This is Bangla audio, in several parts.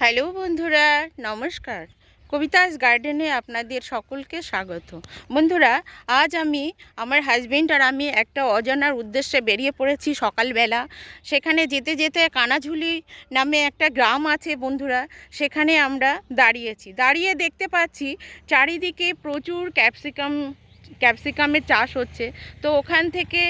হ্যালো বন্ধুরা, নমস্কার। কবিতাস গার্ডেনে আপনাদের সকলকে স্বাগত। বন্ধুরা, আজ আমি আমার হাজবেন্ড আর আমি একটা অজানার উদ্দেশ্যে বেরিয়ে পড়েছি সকালবেলা। সেখানে যেতে যেতে কানাঝুলি নামে একটা গ্রাম আছে বন্ধুরা, সেখানে আমরা দাঁড়িয়েছি। দাঁড়িয়ে দেখতে পাচ্ছি চারিদিকে প্রচুর ক্যাপসিকাম ক্যাপসিকামের চাষ হচ্ছে। তো ওখান থেকে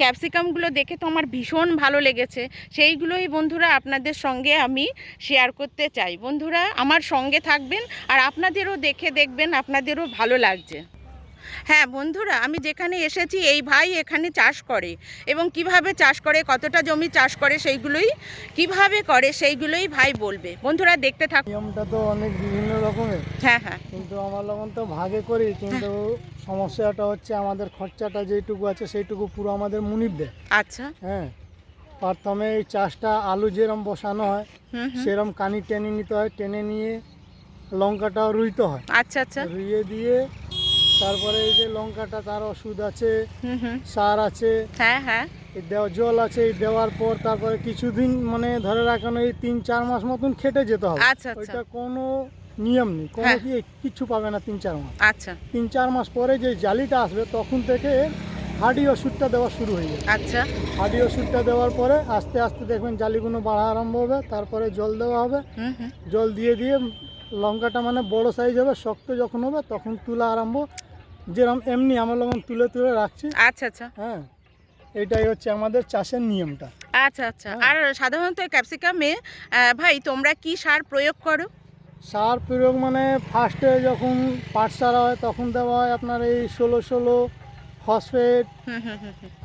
ক্যাপসিকামগুলো দেখে তো আমার ভীষণ ভালো লেগেছে। সেইগুলোই বন্ধুরা আপনাদের সঙ্গে আমি শেয়ার করতে চাই। বন্ধুরা আমার সঙ্গে থাকবেন আর আপনাদেরও দেখে দেখবেন আপনাদেরও ভালো লাগছে। হ্যাঁ বন্ধুরা আমি যেখানে এসেছি এই ভাই এখানে চাষ করে এবং কীভাবে চাষ করে কতটা জমি চাষ করে সেইগুলোই কীভাবে করে সেইগুলোই ভাই বলবে। বন্ধুরা দেখতে থাক নিয়মটা তো অনেক বিভিন্ন রকমের। হ্যাঁ হ্যাঁ। কিন্তু আমার লগন তো ভাগে করি কিন্তু সমস্যাটা হচ্ছে আমাদের খরচাটা যেটুকু আছে সেইটুকু পুরো আমাদের মুনির দেয়। আচ্ছা। হ্যাঁ। প্রথমে এই চাষটা আলু যেরম বসানো হয় সেরম কানি টেনে নিতে হয় টেনে নিয়ে লঙ্কাটাও রুইতে হয়। আচ্ছা আচ্ছা। রুইয়ে দিয়ে তারপরে এই যে লঙ্কাটা তার ওষুধ আছে সার আছে হ্যাঁ হ্যাঁ। জল আছে দেওয়ার পর তারপরে কিছুদিন মানে ধরে রাখেন এই তিন চার মাস মতন খেটে যেতে হবে। আচ্ছা আচ্ছা। ওইটা কোনো নিয়ম নেই। কোনো হ্যাঁ। কি কিচ্ছু পাবে না তিন চার মাস। আচ্ছা। তিন চার মাস পরে যে জালিটা আসবে তখন থেকে হাডি ওষুধটা দেওয়া শুরু হয়ে যাবে। আচ্ছা। হাডি ওষুধটা দেওয়ার পরে আস্তে আস্তে দেখবেন জালিগুলো বাড়া আরম্ভ হবে তারপরে জল দেওয়া হবে। জল দিয়ে দিয়ে লঙ্কাটা মানে বড় সাইজ হবে শক্ত যখন হবে তখন তুলা আরম্ভ। যেরকম এমনি আমরা যখন তুলে তুলে রাখছি। আচ্ছা আচ্ছা। হ্যাঁ। এটাই হচ্ছে আমাদের চাষের নিয়মটা। আচ্ছা আচ্ছা। হ্যাঁ। আর সাধারণত ক্যাপসিকামে ভাই তোমরা কি সার প্রয়োগ করো? সার প্রয়োগ মানে ফার্স্টে যখন পাট সার হয় তখন দেওয়া হয় আপনার এই ষোলো ষোলো ফসফেট।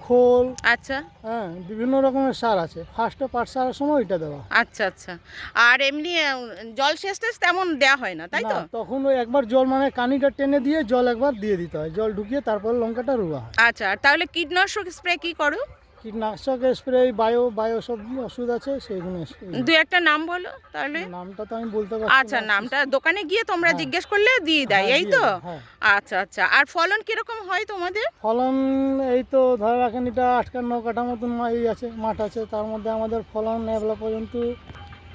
খোল। আচ্ছা। হ্যাঁ বিভিন্ন রকমের সার আছে। ফার্স্টে পাট সারের সময় এটা দেওয়া। আচ্ছা আচ্ছা। আর এমনি জল শেষ টেস তেমন দেওয়া হয় না তাই তো? তখন ওই একবার জল মানে কানিটা টেনে দিয়ে জল একবার দিয়ে দিতে হয়। জল ঢুকিয়ে তারপর লঙ্কাটা রুয়া হয়। আচ্ছা আর তাহলে কীটনাশক স্প্রে কি করো? কীটনাশক স্প্রে বায়ো বায়ো সব ওষুধ আছে সেইগুলো দু একটা নাম বলো তাহলে। নামটা তো আমি বলতে পারছি আচ্ছা নামটা দোকানে গিয়ে তোমরা হ্যাঁ। জিজ্ঞেস করলে দিয়ে দেয় হ্যাঁ, এই তো? হ্যাঁ। আচ্ছা আচ্ছা। আর ফলন কীরকম হয় তোমাদের? ফলন এই তো ধরে রাখেন এটা আটকা ন কাঠা মতন এই আছে মাঠ আছে তার মধ্যে আমাদের ফলন এবেলা পর্যন্ত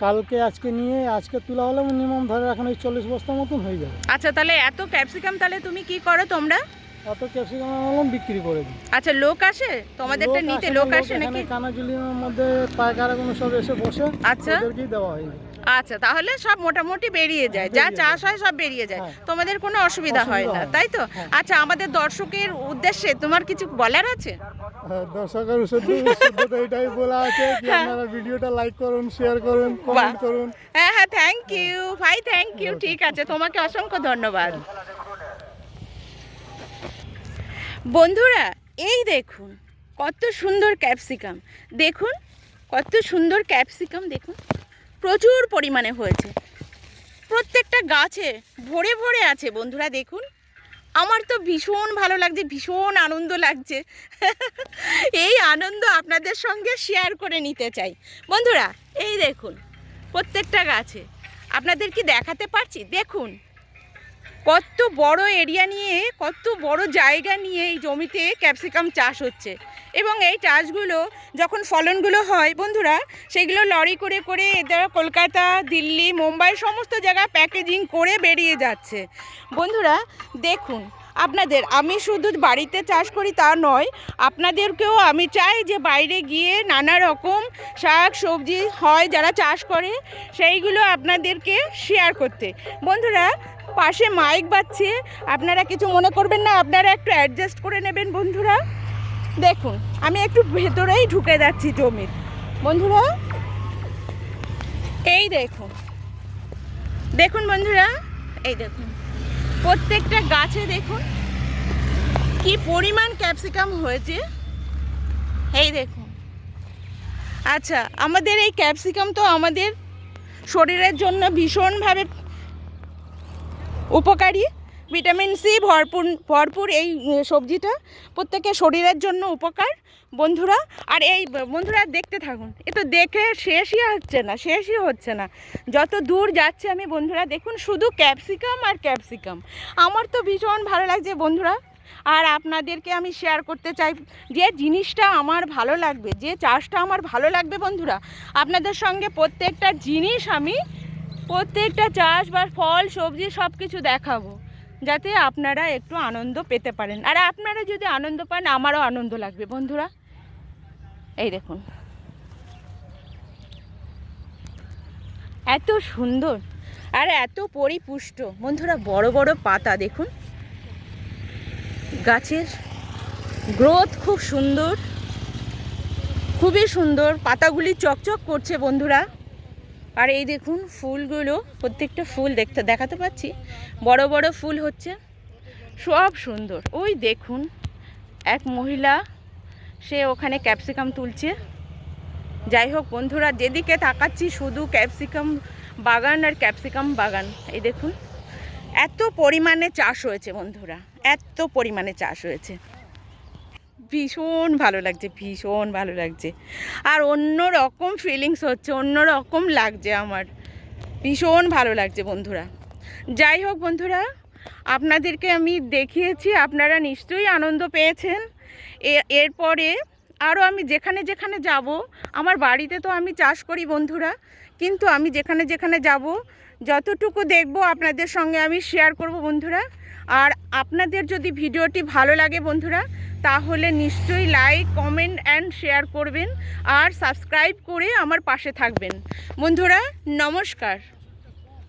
কালকে আজকে নিয়ে আজকে তোলা হলে মিনিমাম ধরে রাখেন ওই চল্লিশ বস্তা মতন হয়ে যাবে। আচ্ছা তাহলে এত ক্যাপসিকাম তাহলে তুমি কি করো তোমরা? এত ক্যাপসিকাম আনলাম বিক্রি করে দিই। আচ্ছা লোক আসে? তোমাদেরটা নিতে লোক আসে নাকি? কানাজুলির মধ্যে পায়কারাগুলো সব এসে বসে আচ্ছা। ওদেরকেই দেওয়া হয়। আচ্ছা তাহলে সব মোটামুটি বেরিয়ে যায়। যা চাষ হয় সব বেরিয়ে যায়। হ্যাঁ। তোমাদের কোনো অসুবিধা হয় না তাই তো? হ্যাঁ। আচ্ছা আমাদের দর্শকের উদ্দেশ্যে তোমার কিছু বলার আছে? হ্যাঁ, দর্শকের এটাই বলা আছে হ্যাঁ। আপনারা ভিডিওটা লাইক করুন শেয়ার করুন কমেন্ট করুন। হ্যাঁ হ্যাঁ থ্যাংক ইউ ভাই থ্যাংক ইউ ঠিক আছে তোমাকে অসংখ্য ধন্যবাদ। বন্ধুরা, এই দেখুন, কত সুন্দর ক্যাপসিকাম দেখুন, কত সুন্দর ক্যাপসিকাম দেখুন। প্রচুর পরিমাণে হয়েছে। প্রত্যেকটা গাছে ভরে ভরে আছে, বন্ধুরা, দেখুন। আমার তো ভীষণ ভালো লাগছে, ভীষণ আনন্দ লাগছে। এই আনন্দ আপনাদের সঙ্গে শেয়ার করে নিতে চাই। বন্ধুরা, এই দেখুন, প্রত্যেকটা গাছে। আপনাদের কি দেখাতে পারছি? দেখুন কত বড় এরিয়া নিয়ে, কত বড় জায়গা নিয়ে এই জমিতে ক্যাপসিকাম চাষ হচ্ছে। এবং এই চাষগুলো যখন ফলনগুলো হয়, বন্ধুরা, সেগুলো লরি করে করে এদের কলকাতা, দিল্লি, মুম্বাই সমস্ত জায়গায় প্যাকেজিং করে বেরিয়ে যাচ্ছে। বন্ধুরা, দেখুন, আপনাদের, আমি শুধু বাড়িতে চাষ করি তা নয়, আপনাদেরকেও আমি চাই যে বাইরে গিয়ে নানা রকম শাক, সবজি হয় যারা চাষ করে, সেইগুলো আপনাদেরকে শেয়ার করতে। বন্ধুরা পাশে মাইক বাজছে। আপনারা কিছু মনে করবেন না, আপনারা একটু অ্যাডজাস্ট করে নেবেন বন্ধুরা। দেখুন, আমি একটু ভেতরেই ঢুকে যাচ্ছি জমির। বন্ধুরা, এই দেখুন। দেখুন বন্ধুরা, এই দেখুন। প্রত্যেকটা গাছে দেখুন, কি পরিমাণ ক্যাপসিকাম হয়েছে। এই দেখুন। আচ্ছা আমাদের এই ক্যাপসিকাম তো আমাদের শরীরের জন্য ভীষণভাবে উপকারী ভিটামিন সি ভরপুর ভরপুর এই সবজিটা প্রত্যেকের শরীরের জন্য উপকার। বন্ধুরা, আর এই বন্ধুরা দেখতে থাকুন, এ তো দেখে শেষই হচ্ছে না, শেষই হচ্ছে না। যত দূর যাচ্ছে আমি, বন্ধুরা, দেখুন শুধু ক্যাপসিকাম আর ক্যাপসিকাম আমার তো ভীষণ ভালো লাগছে, বন্ধুরা। আর আপনাদেরকে আমি শেয়ার করতে চাই, যে জিনিসটা আমার ভালো লাগবে, যে চাষটা আমার ভালো লাগবে, বন্ধুরা, আপনাদের সঙ্গে প্রত্যেকটা জিনিস আমি প্রত্যেকটা চাষ বা ফল, সবজি সব কিছু দেখাবো, যাতে আপনারা একটু আনন্দ পেতে পারেন। আর আপনারা যদি আনন্দ পান, আমারও আনন্দ লাগবে, বন্ধুরা। এই দেখুন। এত সুন্দর আর এত পরিপুষ্ট। বন্ধুরা, বড় বড় পাতা, দেখুন। গাছের গ্রোথ খুব সুন্দর। খুবই সুন্দর। পাতাগুলি চকচক করছে, বন্ধুরা। আর এই দেখুন ফুলগুলো, প্রত্যেকটা ফুল দেখতে দেখাতে পাচ্ছি। বড় বড় ফুল হচ্ছে, সব সুন্দর। ওই দেখুন, এক মহিলা, সে ওখানে ক্যাপসিকাম তুলছে। যাই হোক বন্ধুরা, যেদিকে তাকাচ্ছি শুধু ক্যাপসিকাম বাগান আর ক্যাপসিকাম বাগান। এই দেখুন, এত পরিমাণে চাষ হয়েছে বন্ধুরা, এত পরিমাণে চাষ হয়েছে। ভীষণ ভালো লাগছে, ভীষণ ভালো লাগছে। আর অন্য রকম ফিলিংস হচ্ছে অন্য রকম লাগছে আমার। ভীষণ ভালো লাগছে বন্ধুরা। যাই হোক বন্ধুরা, আপনাদেরকে আমি দেখিয়েছি, আপনারা নিশ্চয়ই আনন্দ পেয়েছেন। এরপরে আরও আমি যেখানে যেখানে যাব, আমার বাড়িতে তো আমি চাষ করি বন্ধুরা, কিন্তু আমি যেখানে যেখানে যাব, যতটুকু দেখব আপনাদের সঙ্গে আমি শেয়ার করব বন্ধুরা। আর আপনাদের যদি ভিডিওটি ভালো লাগে বন্ধুরা তাহলে নিশ্চয়ই লাইক কমেন্ট অ্যান্ড শেয়ার করবেন আর সাবস্ক্রাইব করে আমার পাশে থাকবেন। বন্ধুরা, নমস্কার।